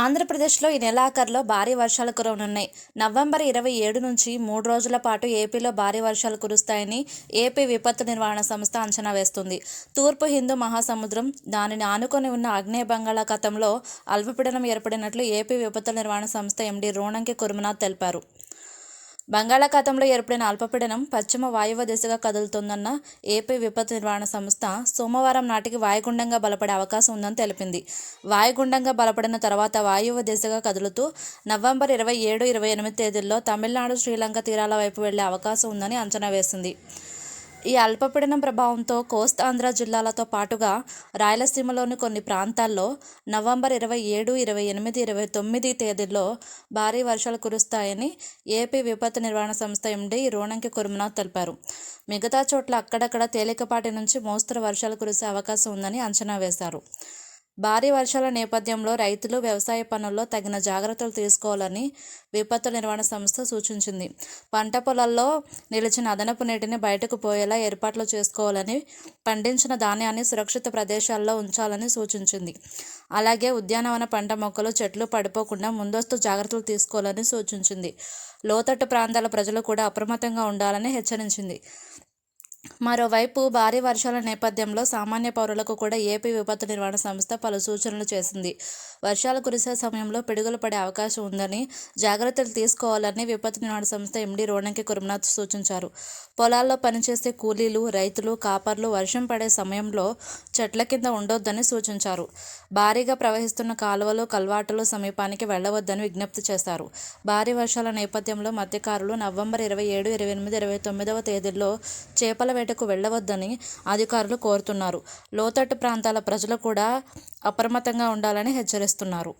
ఆంధ్రప్రదేశ్లో ఈ నెలాఖరులో భారీ వర్షాలు కురవనున్నాయి. నవంబర్ ఇరవై ఏడు నుంచి మూడు రోజుల పాటు ఏపీలో భారీ వర్షాలు కురుస్తాయని ఏపీ విపత్తు నిర్వహణ సంస్థ అంచనా వేస్తుంది. తూర్పు హిందూ మహాసముద్రం దానిని ఆనుకొని ఉన్న ఆగ్నేయ బంగాళాఖాతంలో అల్పపీడనం ఏర్పడినట్లు ఏపీ విపత్తు నిర్వహణ సంస్థ ఎండీ రోణంకి కురుమనాథ్ తెలిపారు. బంగాళాఖాతంలో ఏర్పడిన అల్పపీడనం పశ్చిమ వాయువ దిశగా కదులుతోందన్న ఏపీ విపత్తు నిర్వహణ సంస్థ సోమవారం నాటికి వాయుగుండంగా బలపడే అవకాశం ఉందని తెలిపింది. వాయుగుండంగా బలపడిన తర్వాత వాయువ దిశగా కదులుతూ నవంబర్ ఇరవై ఏడు ఇరవై ఎనిమిది తేదీల్లో తమిళనాడు శ్రీలంక తీరాల వైపు వెళ్ళే అవకాశం ఉందని అంచనా వేసింది. ఈ అల్పపీడనం ప్రభావంతో కోస్తాంధ్ర జిల్లాలతో పాటుగా రాయలసీమలోని కొన్ని ప్రాంతాల్లో నవంబర్ ఇరవై ఏడు ఇరవై ఎనిమిది ఇరవై తొమ్మిది తేదీల్లో భారీ వర్షాలు కురుస్తాయని ఏపీ విపత్తు నిర్వహణ సంస్థ ఎండీ రోణంకి కురుమనాథ్ తెలిపారు. మిగతా చోట్ల అక్కడక్కడ తేలికపాటి నుంచి మోస్తరు వర్షాలు కురిసే అవకాశం ఉందని అంచనా వేశారు. భారీ వర్షాల నేపథ్యంలో రైతులు వ్యవసాయ పనుల్లో తగిన జాగ్రత్తలు తీసుకోవాలని విపత్తు నిర్వహణ సంస్థ సూచించింది. పంట పొలాల్లో నిలిచిన అదనపు నీటిని బయటకు పోయేలా ఏర్పాట్లు చేసుకోవాలని పండించిన ధాన్యాన్ని సురక్షిత ప్రదేశాల్లో ఉంచాలని సూచించింది. అలాగే ఉద్యానవన పంట మొక్కలు చెట్లు పడిపోకుండా ముందస్తు జాగ్రత్తలు తీసుకోవాలని సూచించింది. లోతట్టు ప్రాంతాల ప్రజలు కూడా అప్రమత్తంగా ఉండాలని హెచ్చరించింది. మరోవైపు భారీ వర్షాల నేపథ్యంలో సామాన్య పౌరులకు కూడా ఏపీ విపత్తు నిర్వహణ సంస్థ పలు సూచనలు చేసింది. వర్షాలు కురిసే సమయంలో పిడుగులు పడే అవకాశం ఉందని జాగ్రత్తలు తీసుకోవాలని విపత్తు నిర్వహణ సంస్థ ఎండీ రోణంకి కురుమనాథ్ సూచించారు. పొలాల్లో పనిచేసే కూలీలు రైతులు కాపర్లు వర్షం పడే సమయంలో చెట్ల కింద ఉండొద్దని సూచించారు. భారీగా ప్రవహిస్తున్న కాలువలు కల్వాటలు సమీపానికి వెళ్ళవద్దని విజ్ఞప్తి చేశారు. భారీ వర్షాల నేపథ్యంలో మత్స్యకారులు నవంబర్ ఇరవై ఏడు ఇరవై ఎనిమిది ఇరవై తొమ్మిదవ తేదీల్లో చేపల వేటకు వెళ్ళవద్దని అధికారులు కోరుతున్నారు. లోతట్టు ప్రాంతాల ప్రజలు కూడా అప్రమత్తంగా ఉండాలని హెచ్చరిస్తున్నారు.